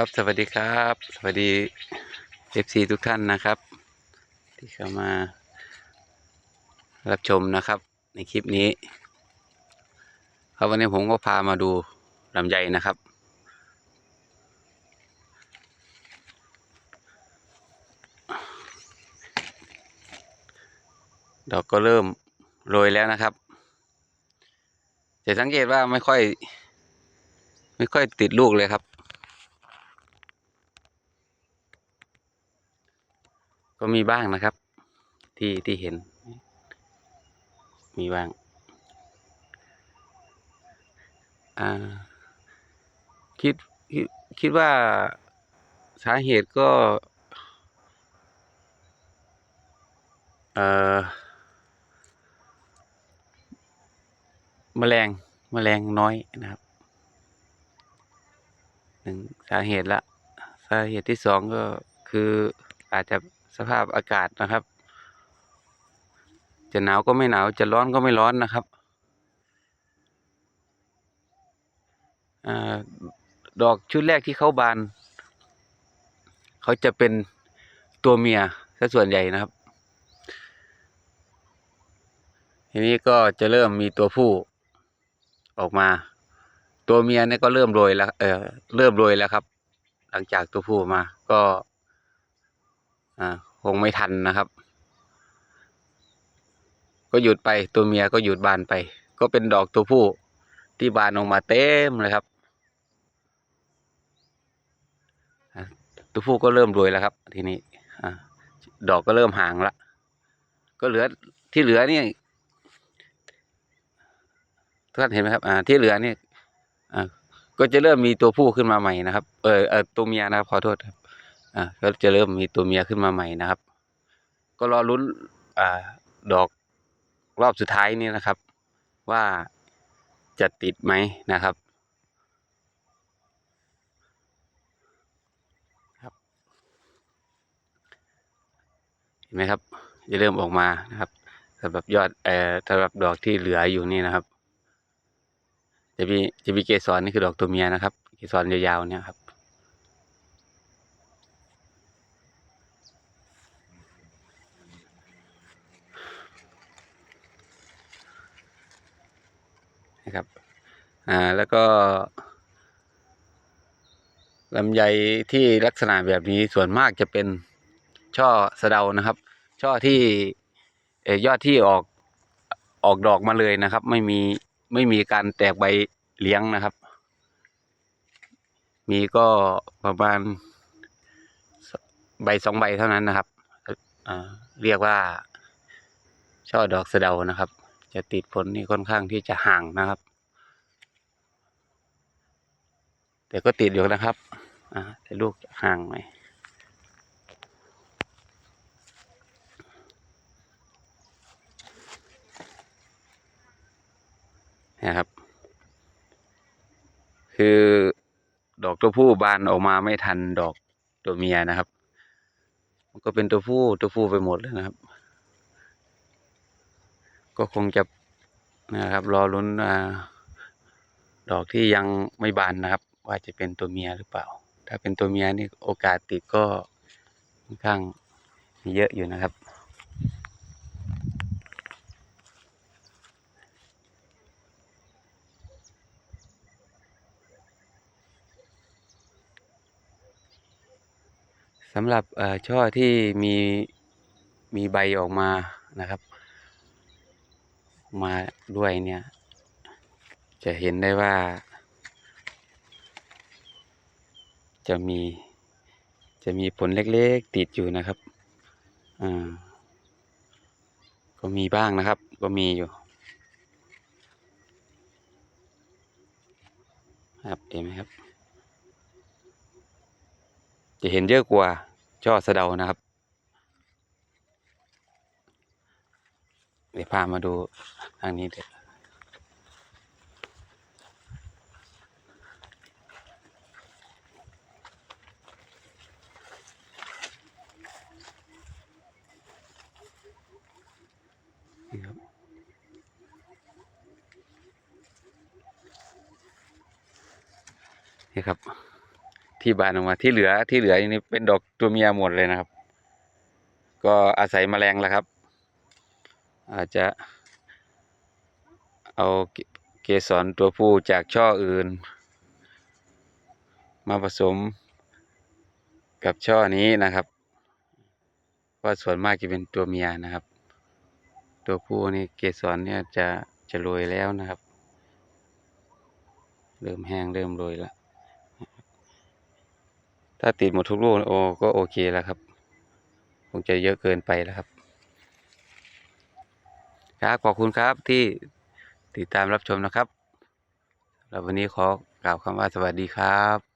ครับสวัสดีครับ สวัสดีเอฟซีทุกท่านนะครับ ที่เข้ามา รับชมนะครับ ในคลิปนี้ครับวันนี้ผมก็พามาดูลำไยนะครับ ดอกก็เริ่มโรยแล้วนะครับจะสังเกตว่าไม่ค่อย ไม่ค่อยติดลูกเลยครับ ก็มีบ้างนะครับ ที่ที่เห็น มีบ้างอ่าคิดคิดว่าสาเหตุก็ เอ่อแมลงแมลงน้อยนะครับหนึ่งสาเหตุละ สาเหตุที่สองก็คืออาจจะ สภาพอากาศนะครับ จะหนาวก็ไม่หนาว จะร้อนก็ไม่ร้อนนะครับอดอกชุดแรกที่เขาบาน เขาจะเป็นตัวเมียซะส่วนใหญ่นะครับ ทีนี้ก็จะเริ่มมีตัวผู้ออกมา ตัวเมียเนี่ยก็เริ่มโรยแล้ว เออเริ่มโรยแล้วครับ หลังจากตัวผู้มาก็ อ่า งไม่ทันนะครับ ก็หยุดไปตัวเมียก็หยุดบานไป ก็เป็นดอกตัวผู้ที่บานออกมาเต็มเลยครับ ตัวผู้ก็เริ่มโรยแล้วครับ ทีนี้อดอกก็เริ่มห่างละก็เหลือที่เหลือนี่ทุกท่านเห็นไหมครับอ่าที่เหลือนี่อ่าก็จะเริ่มมีตัวผู้ขึ้นมาใหม่นะครับ เออเออตัวเมียนะครับขอโทษครับ อ่าก็จะเริ่มมีตัวเมียขึ้นมาใหม่นะครับ ก็รอลุ้นอ่าดอกรอบสุดท้ายนี้นะครับ ว่าจะติดไหมนะครับครับเห็นไหมครับ จะเริ่มออกมานะครับสำหรับยอดเอ่อสำหรับดอกที่เหลืออยู่นี่นะครับ จะมีจะมีเกสรนี่คือดอกตัวเมียนะครับ เกสรยาวๆเนี่ยครับนะครับ อ่าแล้วก็ลำไยที่ลักษณะแบบนี้ส่วนมากจะเป็นช่อสะเดานะครับ ช่อที่เอยอดที่ออกออกดอกมาเลยนะครับ ไม่มีไม่มีการแตกใบเลี้ยงนะครับ มีก็ประมาณใบสองใบเท่านั้นนะครับอ่าเรียกว่า ช่อดอกสะเดานะครับ จะติดผลนี่ค่อนข้างที่จะห่างนะครับ แต่ก็ติดอยู่นะครับ อ่าแต่ลูกห่างหน่อยนะครับ คือดอกตัวผู้บานออกมาไม่ทันดอกตัวเมียนะครับ มันก็เป็นตัวผู้ตัวผู้ไปหมดเลยนะครับ ก็คงจะนะครับ รอลุ้นอดอกที่ยังไม่บานนะครับ ว่าจะเป็นตัวเมียหรือเปล่า ถ้าเป็นตัวเมียนี่โอกาสติดก็ค่อนข้างมีเยอะอยู่นะครับ สำหรับอ่อช่อที่มีมีใบออกมานะครับ มาด้วยเนี่ย จะเห็นได้ว่า จะมีจะมีผลเล็กๆติดอยู่นะครับอ่าก็มีบ้างนะครับ ก็มีอยู่ครับเห็นไหมครับ จะเห็นเยอะกว่าช่อสะเดานะครับ เดี๋ยวพามาดูทางนี้เด็ด นี่ครับนี่ครับ ที่บานออกมาที่เหลือที่เหลือนี่เป็นดอกตัวเมียหมดเลยนะครับ ก็อาศัยแมลงแหละครับ อาจจะเอาเกเกสรตัวผู้จากช่ออื่น มาผสมกับช่อนี้นะครับ เพราะส่วนมากจะเป็นตัวเมียนะครับ ตัวผู้นี่เกสรเนี่ยจะจะโรยแล้วนะครับ เริ่มแห้งเริ่มโรยล้วถ้าติดหมดทุกลูกโอก็โอเคแล้วครับ คงจะเยอะเกินไปแล้วครับครับขอบคุณครับที่ติดตามรับชมนะครับแล้ววันนี้ขอกล่าวคำว่าสวัสดีครับ